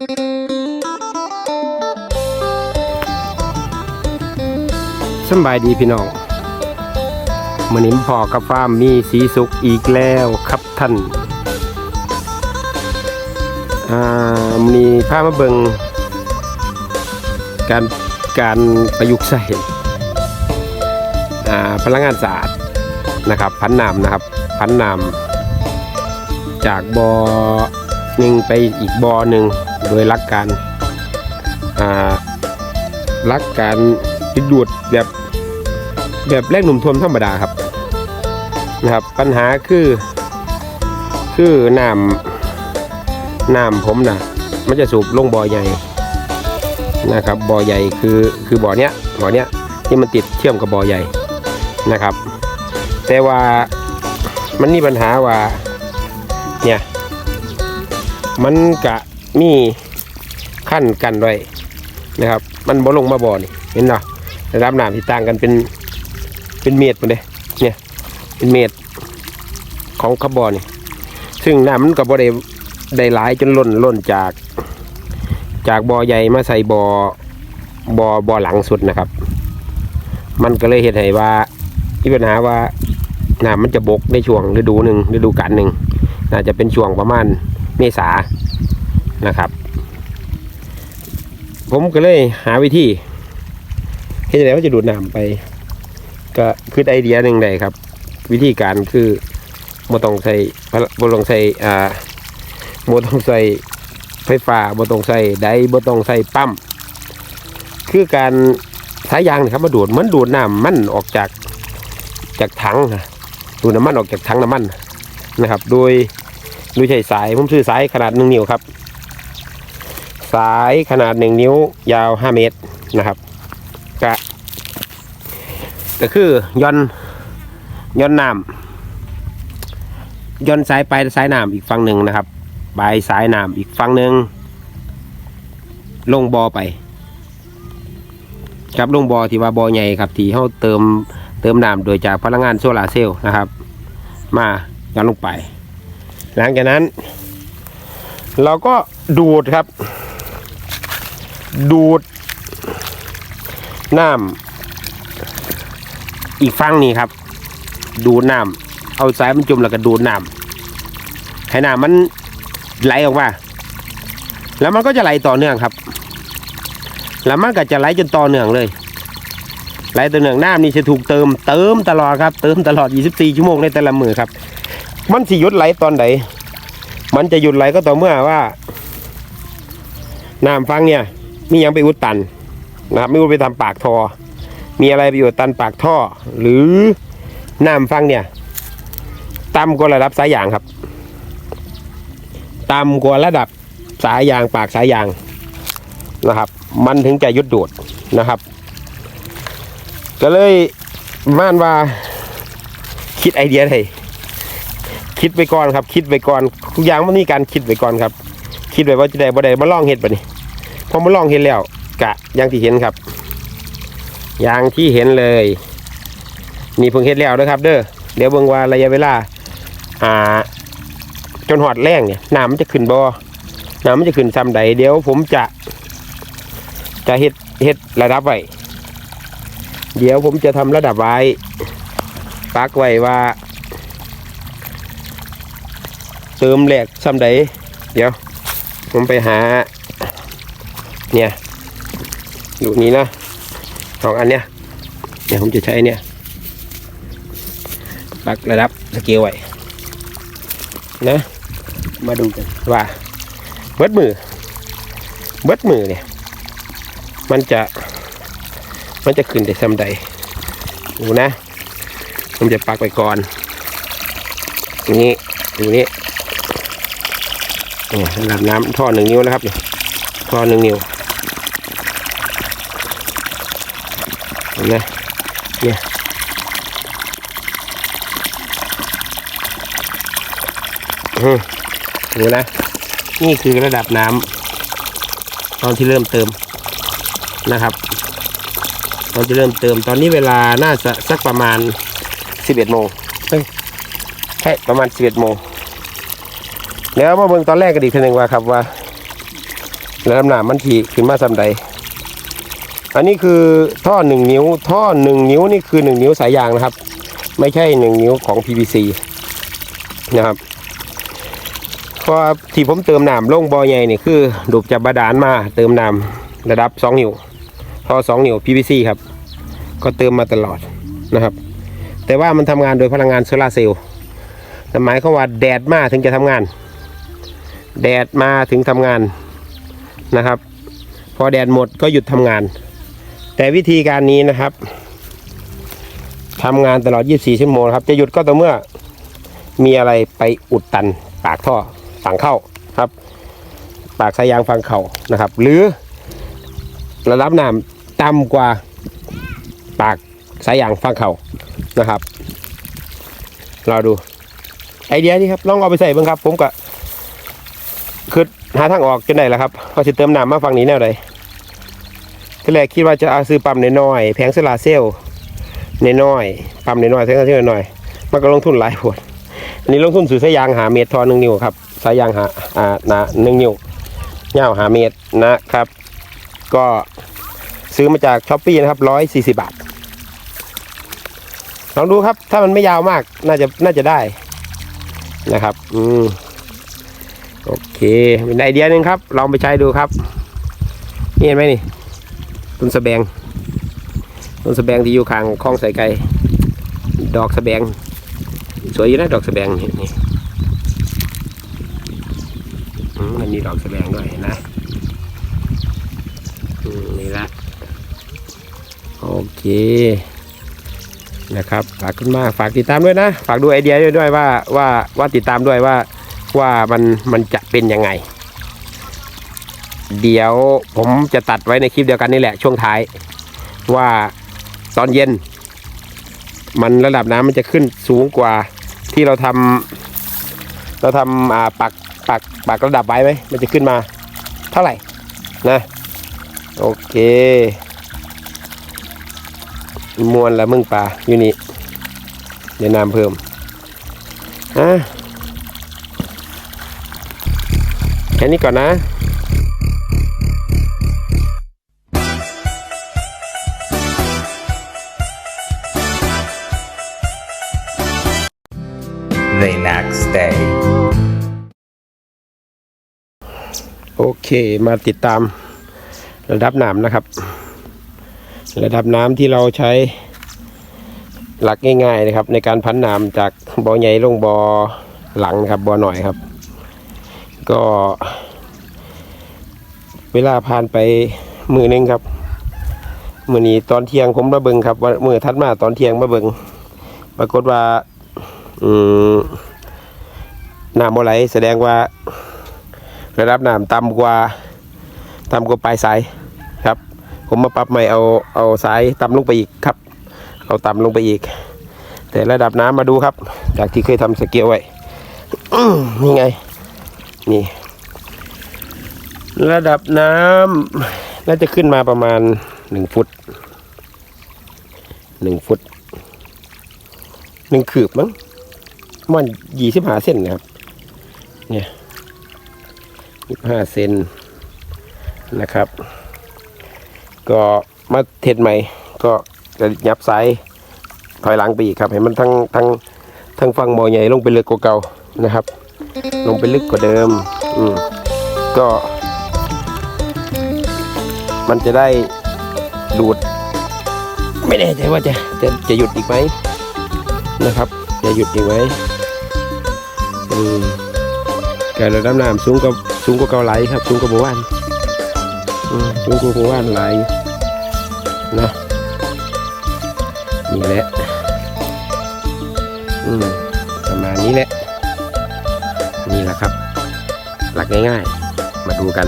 สบายดีพี่น้องมันนี้พอกับฟาร์มมีสีสุกอีกแล้วครับท่านมีผ้ามาเบิงการการประยุกต์ใส่พลังงานสะอาดนะครับพันน้ำนะครับพันน้ำจากบอ่อหนึ่งไปอีกบ่อหนึ่ง โดยหลักการอ่าหลักการดึงดูดแบบแบบแรกหนุ่มทวมธรรมดาครับนะครับ ปัญหาคือคือน้ำน้ำผมนะมันจะสูบลงบ่อใหญ่นะครับบ่อใหญ่คือคือบ่อเนี้ยบ่อเนี้ยที่มันติดเชื่อมกับบ่อใหญ่นะครับ แต่ว่ามันมีปัญหาว่าเนี่ยมันกะ มีขั้นกันไว้นะครับ มันบ่ลงมาบ่อนี่เห็นเนาะระดับน้ำที่ต่างกันเป็นเป็นเมตรมดเลยเนี่ยเป็นเมตรของขบอนี่ ซึ่งน้ำมันก็บ่ได้ได้หลายจนล้นล้นจาก จากบ่อใหญ่มาใส่บ่อบ่อบ่อหลังสุดนะครับ มันก็เลยเห็นให้ว่ามีปัญหาว่าน้ำมันจะบกในช่วงฤดูหนึ่งฤดูกาลหนึ่งน่าจะเป็นช่วงประมาณเมษา นะครับ ผมก็เลยหาวิธีเห็นยังไงว่าจะดูดน้ำไป ก็คือไอเดียหนึ่งเลยครับ วิธีการคือบ่ต้องใส่บ่ต้องใส่อ่าบ่ต้องใส่ไฟฟ้าบ่ต้องใส่ไดบ่ต้องใส่ปั๊มคือการสายยางนี่ครับมาดูดเหมือนดูดน้ำมันออกจากจากถังนะดูดน้ำมันออกจากถังน้ำมันนะครับ โดยโดยใช้สายผมซื้อสายขนาดหนึ่งนิ้วครับ สายขนาดหนึ่งนิ้วยาวห้าเมตรนะครับกะก็คือย่อนย่อนน้ำย่อนสายไปสายน้ำอีกฝั่งหนึ่งนะครับปลายสายน้ำอีกฝั่งหนึ่งลงบอไป ครับลงบอที่ว่าบอใหญ่ครับที่เขาเติมเติมน้ำโดยจากพลังงานโซลาร์เซลล์นะครับ มาย่อนลงไป หลังจากนั้น เราก็ดูดครับ ดูดน้ำอีกฟังนี่ครับ ดูดน้ำเอาสายมันจุ่มแล้วก็ดูดน้ำให้น้ำมันไหลออกมาแล้วมันก็จะไหลต่อเนื่องครับ แล้วมันก็จะไหลจนต่อเนื่องเลย ไหลต่อเนื่องน้ำนี่จะถูกเติม เติมตลอดครับ เติมตลอด 24 ชั่วโมงในแต่ละมือครับ มันสิหยุดไหลตอนไหน มันจะหยุดไหลก็ต่อเมื่อว่าน้ำฟังเนี่ย มียังไปอุดตันนะครับไม่อุดไปทำปากทอ มีอะไรไปอยู่ตันปากท่อ หรือน้ำฟังเนี่ยต่ำกว่าระดับสายยางครับต่ำกว่าระดับสายยางปากสายยางนะครับ มันถึงจะยุดดูดนะครับ ก็เลยม่านว่าคิดไอเดียเลยคิดไปก่อนครับ คิดไปก่อนทุกอย่างมันมีการคิดไปก่อนครับ คิดไปว่าจะได้บ่ได้มาลองเห็ดปะนี่ พอมาลองเห็ดแล้ว กะอย่างที่เห็นครับ อย่างที่เห็นเลยนี่เพิ่งเฮ็ดแล้วนะครับ เด้อเดี๋ยวเบิ่งว่าระยะเวลา อ่า จนหอดแรงเนี่ยน้ำมันจะขึ้นบ่อน้ำมันจะขึ้นซ้ำใดเดี๋ยวผมจะ จะเฮ็ดเฮ็ดระดับไว้เดี๋ยวผมจะทำระดับไว้ปักไว้ว่า เติมแหลกซ้ำใดเดี๋ยว ผมไปหา เนี่ยอยู่นี้นะสองอันเนี้ยเดี๋ยวผมจะใช้เนี่ยปักระดับสเกลไว้นะ มาดูกันว่าเบิดมือเบิดมือเนี่ย มันจะ มันจะขึ้นแต่ซ้ำใดดูนะ ผมจะปักไว้ก่อนนี้นี้เนี่ยระดับน้ำท่อหนึ่งนิ้วนะครับเนี่ยท่อหนึ่งนิ้ว ห็นไหมเนี่ยอืมดูนะ นี่คือระดับน้ำตอนที่เริ่มเติมนะครับ ตอนที่เริ่มเติมตอนนี้เวลาน่าจะสักประมาณสิบเอ็ดโมงเฮ้ยใช่ประมาณสิบเอ็ดโมงเดี๋ยวมาเบิ่งตอนแรกกันอีกทีหนึ่งว่าครับว่าระดับน้ำมันทีขึ้นมาสำใด อันนี้คือท่อหนึ่งนิ้ว ท่อหนึ่งนิ้วนี่คือหนึ่งนิ้วสายยางนะครับ ไม่ใช่หนึ่งนิ้วของ PVC นะครับพราะที่ผมเติมน้ำลงบอใหญ่นี่คือดูดจากบาดาลมาเติมน้ำระดับ2นิ้วท่อ2นิ้ว PVC ครับ ก็เติมมาตลอดนะครับ แต่ว่ามันทำงานโดยพลังงานโซลาร์เซลล์หมายความว่าแดดมาถึงจะทำงาน แดดมาถึงทำงานนะครับ พอแดดหมดก็หยุดทำงาน แต่วิธีการนี้นะครับทำงานตลอด 24 ชั่วโมงครับ จะหยุดก็ต่อเมื่อมีอะไรไปอุดตันปากท่อฝั่งเข้าครับ ปากสายยางฝั่งเข้านะครับ หรือระดับน้ำต่ำกว่าปากสายยางฝั่งเข้านะครับรอดู ไอเดียนี้ครับลองเอาไปใส่บ้างครับ ผมก็คือหาทางออกจนได้แล้วครับพอสิเติมน้ำมาฝั่งนี้แนวใด ทีแรกคิดว่าจะเอาซื้อปั๊มน้อยๆแผงโซลาเซลล์น้อยๆปั๊มน้อยๆแผงโซลาเซลล์น้อยๆมันก็ลงทุนหลายผลอันนี้ลงทุนสื่อสายยางหาเมตรทอหนึ่งนิ้วครับสายยางหาอ่าหนาหนึ่งนิ้วยาวหาเมตรนะครับ ก็ซื้อมาจากช้อปปี้นะครับร้อยสี่สิบบาทลองดูครับ ถ้ามันไม่ยาวมากน่าจะน่าจะได้นะครับ อืมโอเคเป็นไอเดียหนึ่งครับ ลองไปใช้ดูครับนี่เห็นไหมนี่ ต้นสะแบง ต้นสะแบงที่อยู่ข้างคลองใส่ไก่ดอกสะแบง สวยอยู่นะดอกสะแบงนี่นี่มันมีดอกสะแบงด้วยเห็นะอืมนี่ละโอเคนะครับฝากคุณมากฝากติดตามด้วยนะ ฝากดูไอเดียด้วยด้วยว่าว่าว่าติดตามด้วยว่าว่ามันมันจะเป็นยังไง เดี๋ยวผมจะตัดไว้ในคลิปเดียวกันนี่แหละช่วงท้าย ว่าตอนเย็น มันระดับน้ำมันจะขึ้นสูงกว่าที่เราทำเราทำอ่าปักปักปักระดับไว้ไหมมันจะขึ้นมา เท่าไหร่นะโอเคมวนละมึงปลาอยู่นี่เดี๋ยวน้ำเพิ่มอะแค่นี้ก่อนนะ day. โอเคมาติดตามระดับน้ำนะครับ ระดับน้ำที่เราใช้หลักง่ายๆนะครับ ในการพันน้ำจากบ่อใหญ่ลงบ่อหลังนะครับบ่อหน่อยครับ ก็ เวลาผ่านไปมือหนึงครับมือนี้ตอนเที่ยงผมมาเบิงครับว่ามือทัดมาตอนเที่ยงมาเบิงปรากฏว่า อืม น้ำบ่ไหลแสดงว่า ระดับน้ำต่ำกว่าต่ำกว่าปลายสายครับ ผมมาปรับใหม่เอาเอาสายต่ำลงไปอีกครับ เอาต่ำลงไปอีก แต่ระดับน้ำมาดูครับ จากที่เคยทำสเกลไว้นี่ไง นี่ ระดับน้ำน่าจะขึ้นมาประมาณหนึ่งฟุตหนึ่งฟุตหนึ่งคืบมั้งมันยี่สิบห้าเส้นนะครับ เนี่ยยี่ห้าเซนนะครับ ก็มาเทสใหม่ ก็จะยับไซส์ถอยหลังไปอีกครับให้มันทั้งทั้งทั้งฟังบอใหญ่ลงไปลึกกว่าเก่านะครับ ลงไปลึกกว่าเดิม อืมก็ มันจะได้ดูด ไม่แน่ใจว่าจะจะจะหยุดอีกไหมนะครับ จะหยุดอีกไหมอืม การระดับน้ำสูงกว่าสูงกว่าเกาไหลครับสูงกว่าหมู่บ้านอืมสูงกว่าหมู่บ้านหลนะนี่แหละอืมประมาณนี้แหละนี่แหละครับ หลักง่ายๆ มาดูกัน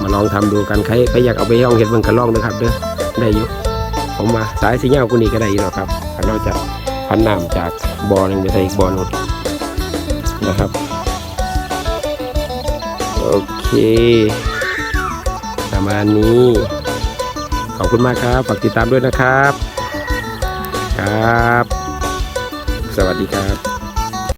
มาลองทำดูกันใครใครอยากเอาไปย่องเห็ดเบิ่งกันลองนะครับเด้อได้อยู่ผมมาสายสีเงากุนี่ก็ได้อยู่หรอกครับนอกจากพันน้ำจากบ่อหนึ่งไปใส่อีกบ่อนึงนะครับ โอเค ประมาณนี้ ขอบคุณมากครับ ฝากติดตามด้วยนะครับ ครับ สวัสดีครับ